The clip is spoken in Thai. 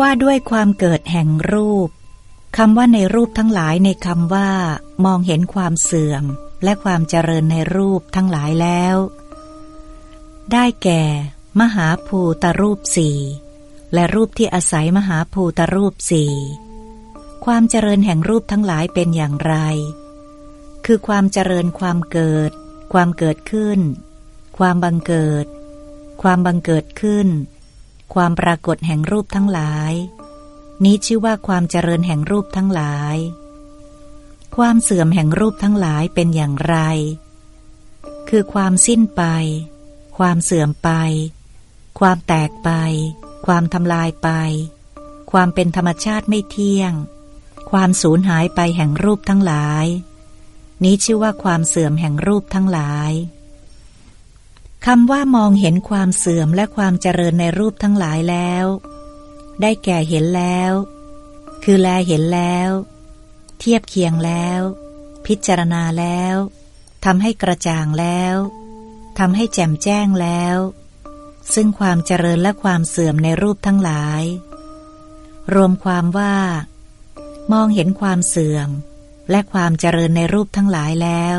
ว่าด้วยความเกิดแห่งรูปคำว่าในรูปทั้งหลายในคำว่า มองเห็นความเสื่อม และความเจริญในรูปทั้งหลายแล้ว ได้แก่ มหาภูตรูปสี่และรูปที่อาศัยมหาภูตรูปสี่ความเจริญแห่งรูปทั้งหลายเป็นอย่างไร คือความเจริญความเกิด ความเกิดขึ้น ความบังเกิด ความบังเกิดขึ้น ความปรากฏแห่งรูปทั้งหลาย นี้ชื่อว่าความเจริญแห่งรูปทั้งหลาย ความเสื่อมแห่งรูปทั้งหลายเป็นอย่างไร คือความสิ้นไป ความเสื่อมไป ความแตกไป ความทำลายไป ความเป็นธรรมชาติไม่เที่ยง ความสูญหายไปแห่งรูปทั้งหลาย นี้ชื่อว่าความเสื่อมแห่งรูปทั้งหลาย คำว่ามองเห็นความเสื่อมและความเจริญในรูปทั้งหลายแล้ว ได้แก่เห็นแล้ว คือแลเห็นแล้ว เทียบเคียงแล้ว พิจารณาแล้วทำให้กระจ่างแล้วทำให้แจ่มแจ้งแล้ว ซึ่งความเจริญและความเสื่อมในรูปทั้งหลาย รวมความว่า มองเห็นความเสื่อม และความเจริญในรูปทั้งหลายแล้ว